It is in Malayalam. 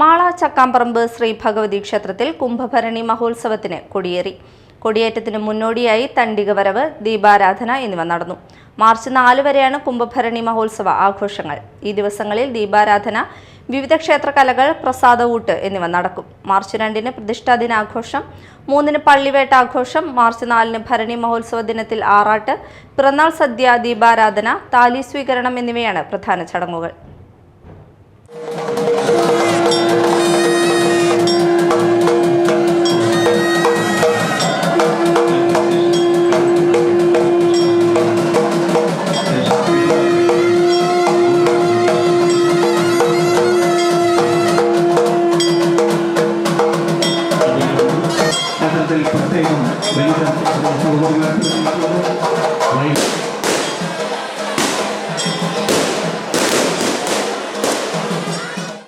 മാള ചക്കാമ്പറമ്പ് ശ്രീ ഭഗവതി ക്ഷേത്രത്തിൽ കുംഭഭരണി മഹോത്സവത്തിന് കൊടിയേറി. കൊടിയേറ്റത്തിന് മുന്നോടിയായി തണ്ടികവരവ് ദീപാരാധന എന്നിവ നടന്നു. മാർച്ച് നാല് വരെയാണ് കുംഭഭരണി മഹോത്സവ ആഘോഷങ്ങൾ. ഈ ദിവസങ്ങളിൽ ദീപാരാധന വിവിധ ക്ഷേത്ര കലകൾ പ്രസാദവൂട്ട് എന്നിവ നടക്കും. മാർച്ച് രണ്ടിന് പ്രതിഷ്ഠാ ദിനാഘോഷം മൂന്നിന് പള്ളിവേട്ട ആഘോഷം മാർച്ച് നാലിന് ഭരണി മഹോത്സവ ദിനത്തിൽ ആറാട്ട് പിറന്നാൾ സദ്യ ദീപാരാധന താലി സ്വീകരണം എന്നിവയാണ് പ്രധാന ചടങ്ങുകൾ. Obrigado.